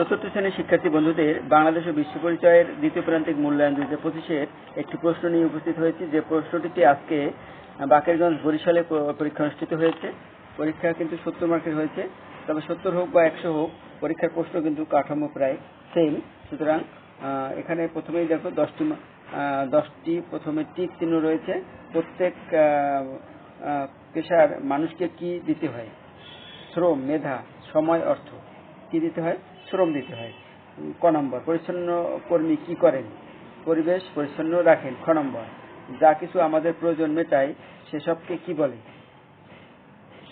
চতুর্থ শ্রেণির শিক্ষার্থী বন্ধুদের বাংলাদেশ ও বিশ্ব পরিচয়ের দ্বিতীয় প্রান্তিক মূল্যায়ন দুই হাজার পঁচিশের একটি প্রশ্ন নিয়ে উপস্থিত হয়েছি। যে প্রশ্নটিতে আজকে বাকেরগঞ্জ বরিশালে পরীক্ষা অনুষ্ঠিত হয়েছে। পরীক্ষা কিন্তু সত্তর মার্কের হয়েছে। তবে সত্তর হোক বা একশো হোক, পরীক্ষার প্রশ্ন কিন্তু কাঠামো প্রায় সেম সুতরাং এখানে প্রথমেই দেখো দশটি দশটি প্রথমে টিক চিহ্ন রয়েছে। প্রত্যেক পেশার মানুষকে কি দিতে হয়? শ্রম, মেধা, সময়, অর্থ কি দিতে হয়? শ্রম দিতে হয়। ক নম্বর, পরিচ্ছন্ন কর্মী কি করেন? পরিবেশ পরিচ্ছন্ন রাখেন, খ নম্বর। যা কিছু আমাদের প্রয়োজন মেটায়, সেসবকে কি বলে?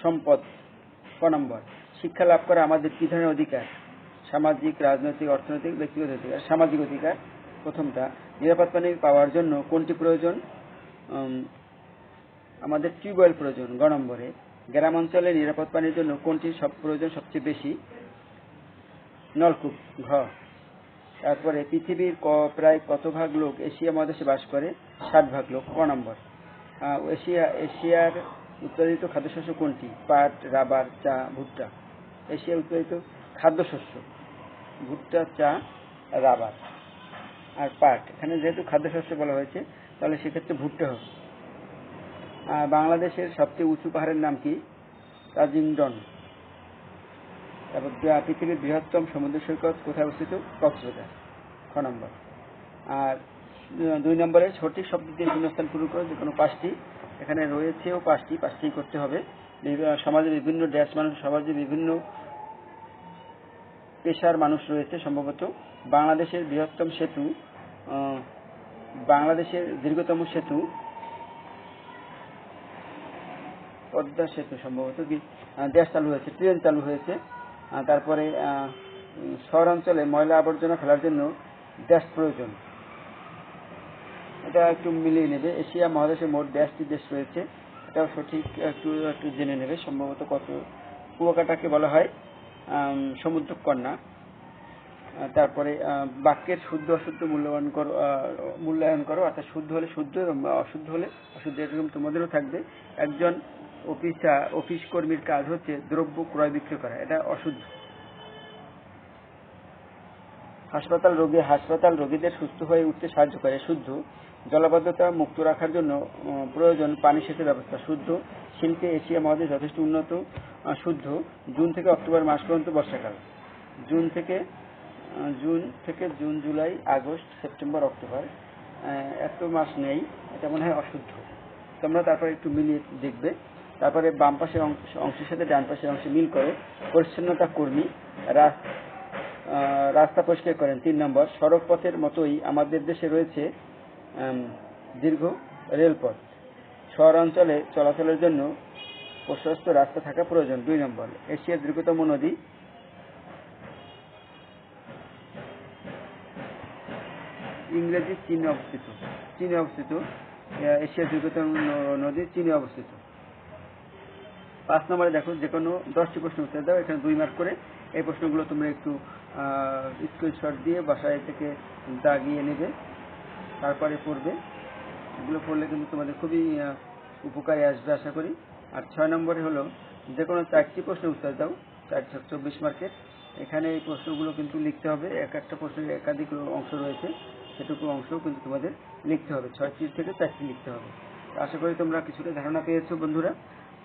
সম্পদ, ক নম্বর। শিক্ষা লাভ করা আমাদের কি ধরনের অধিকার? সামাজিক, রাজনৈতিক, অর্থনৈতিক, ব্যক্তিগত অধিকার। সামাজিক অধিকার, প্রথমটা। নিরাপদ পানি পাওয়ার জন্য কোনটি প্রয়োজন? আমাদের টিউবওয়েল প্রয়োজন, গ নম্বরে। গ্রাম অঞ্চলে নিরাপদ পানির জন্য কোনটি সব প্রয়োজন সবচেয়ে বেশি? নলকূপ ঘ তারপরে পৃথিবীর ক- প্রায় কত ভাগ লোক এশিয়া মহাদেশে বাস করে? ষাট ভাগ লোক, ক নম্বর। এশিয়া, এশিয়ার উৎপাদিত খাদ্যশস্য কোনটি? পাট, রাবার, চা, ভুট্টা। এশিয়ার উৎপাদিত খাদ্যশস্য, ভুট্টা, চা, রাবার। আর পাট, এখানে যেহেতু খাদ্যশস্য বলা হয়েছে, তাহলে সেক্ষেত্রে ভুট্টা হবে। বাংলাদেশের সবচেয়ে উঁচু পাহাড়ের নাম কি? তাজিংডন। তারপর পৃথিবীর বৃহত্তম সমুদ্র সৈকত কোথায় অবস্থিত? কক্সবাজার। খ নম্বর। আর দুই নম্বরে সঠিক শব্দ দিয়ে শূন্যস্থান পূরণ করো, যে কোনো পাঁচটি। এখানে রয়েছেও পাঁচটি পাঁচটি করতে হবে। সমাজে বিভিন্ন ড্যাশ মানুষ, সমাজে বিভিন্ন পেশার মানুষ রয়েছে সম্ভবত। বাংলাদেশের বৃহত্তম সেতু বাংলাদেশের দীর্ঘতম সেতু, পদ্মা সেতু সম্ভবত। দেশ চালু হয়েছে, ট্রেন চালু হয়েছে। তারপরে শহরাঞ্চলে ময়লা আবর্জনা ফেলার জন্য দেশ প্রয়োজন। এটা একটু মিলিয়ে নেবে। এশিয়া মহাদেশে মোট দেশটি দেশ রয়েছে। এটাও সঠিক একটু একটু জেনে নেবে। সম্ভবত কত, কুয়াকাটাকে বলা হয় সমুদ্র কন্যা তারপরে বাক্যের শুদ্ধ অশুদ্ধ মূল্যায়ন করো মূল্যায়ন করো। অর্থাৎ শুদ্ধ হলে শুদ্ধ এবং অশুদ্ধ হলে অশুদ্ধ এরকম তোমাদেরও থাকবে। একজন অফিসা অফিস কর্মীর কাজ হচ্ছে দ্রব্য ক্রয় বিক্রয় করা, এটা অশুদ্ধ। হাসপাতাল রোগী, হাসপাতাল রোগীদের সুস্থ হয়ে উঠতে সাহায্য করে শুদ্ধ। জলাবদ্ধতা মুক্ত রাখার জন্য প্রয়োজন পানি সেচের ব্যবস্থা শুদ্ধ। শিল্পে এশিয়া মহাদেশ যথেষ্ট উন্নত শুদ্ধ। জুন থেকে অক্টোবর মাস পর্যন্ত বর্ষাকাল। জুন থেকে জুন থেকে June, July, August, September, October এত মাস নেই, এটা মনে হয় অশুদ্ধ। তোমরা তারপরে একটু মিলিয়ে দেখবে। তারপরে বাম পাশের অংশ অংশের সাথে ডান পাশের অংশে মিল করে পরিচ্ছন্নতা কর্মী রাস্তা পরিষ্কার করেন। তিন নম্বর সড়ক পথের মতোই আমাদের দেশে রয়েছে দীর্ঘ রেলপথ। শহর অঞ্চলে চলাচলের জন্য প্রশস্ত রাস্তা থাকা প্রয়োজন। দুই নম্বর, এশিয়ার দীর্ঘতম নদী। ইংরেজি চীনে অবস্থিত। চীনে অবস্থিত এশিয়ার দীর্ঘতম নদী চীনে অবস্থিত। পাঁচ নম্বরে দেখো যে কোনো দশটি প্রশ্ন উত্তর দাও, এখানে দুই মার্ক করে। এই প্রশ্নগুলো তোমরা একটু স্ক্রিনশট দিয়ে বাসায় থেকে দাগিয়ে নেবে, তারপরে পড়বে। এগুলো পড়লে কিন্তু তোমাদের খুবই উপকারে আসবে আশা করি। আর ছয় নম্বরে হলো, যে কোনো চারটি প্রশ্নের উত্তর দাও, চার ছক চব্বিশ মার্কের এখানে এই প্রশ্নগুলো কিন্তু লিখতে হবে। এক একটা প্রশ্নের একাধিক অংশ রয়েছে, সেটুকু অংশও কিন্তু তোমাদের লিখতে হবে। ছয়টি থেকে চারটি লিখতে হবে। আশা করি তোমরা কিছুটা ধারণা পেয়েছ বন্ধুরা।